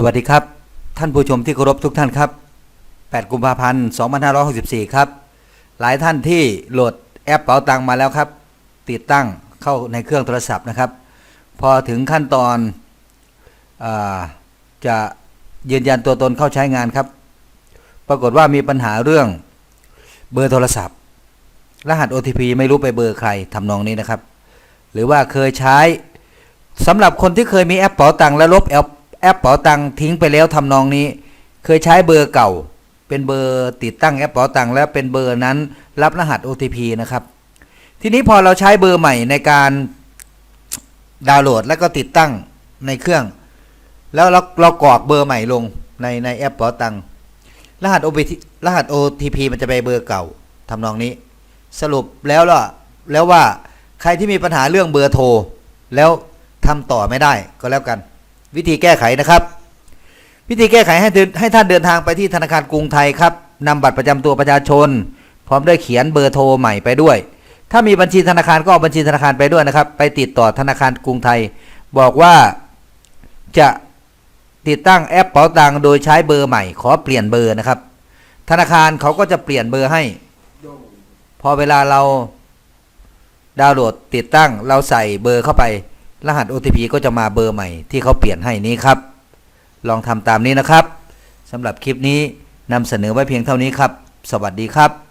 สวัสดีครับ ท่านผู้ชมที่เคารพทุกท่านครับ 8 กุมภาพันธ์ 2564 ครับ หลายท่านที่โหลดแอปเป๋าตังมาแล้วครับ ติดตั้งเข้าในเครื่องโทรศัพท์นะครับ พอถึงขั้นตอนอจะยืนยันตัวตนเข้าใช้งานครับ ปรากฏว่ามีปัญหาเรื่องเบอร์โทรศัพท์ รหัส OTP ไม่รู้ไปเบอร์ใครทำนองนี้นะครับ หรือว่าเคยใช้สำหรับคนที่เคยมีแอปเป๋าตังและลบแอป แอปเป๋าตังทิ้งไปแล้วทำนองนี้ เคยใช้เบอร์เก่า เป็นเบอร์ติดตั้งแอปเป๋าตังแล้วเป็นเบอร์นั้นรับรหัส OTP นะครับ ทีนี้พอเราใช้เบอร์ใหม่ในการดาวน์โหลดแล้วก็ติดตั้งในเครื่อง แล้วเราเรากรอกเบอร์ใหม่ลงในในแอปเป๋าตังรหัส OTP รหัส OTP มันจะไปเบอร์เก่าทำนองนี้ สรุปแล้วล่ะแล้วว่าใครที่มีปัญหาเรื่องเบอร์โทร แล้วทำต่อไม่ได้ก็แล้วกัน วิธีแก้ไขนะครับ วิธีแก้ไขให้ให้ท่านเดินทางไปที่ธนาคารกรุงไทยครับนำบัตรประจำตัวประชาชน พร้อมด้วยเขียนเบอร์โทรใหม่ไปด้วย ถ้ามีบัญชีธนาคารก็เอาบัญชีธนาคารไปด้วยนะครับ ไปติดต่อธนาคารกรุงไทย บอกว่าจะติดตั้งแอปเป๋าตังโดยใช้เบอร์ใหม่ ขอเปลี่ยนเบอร์นะครับ ธนาคารเขาก็จะเปลี่ยนเบอร์ให้ พอเวลาเราดาวน์โหลดติดตั้งเราใส่เบอร์เข้าไป รหัส OTP ก็จะมาเบอร์ใหม่ที่เขาเปลี่ยนให้นี้ครับ ลองทำตามนี้นะครับสำหรับคลิปนี้นำเสนอไว้เพียงเท่านี้ครับ สวัสดีครับ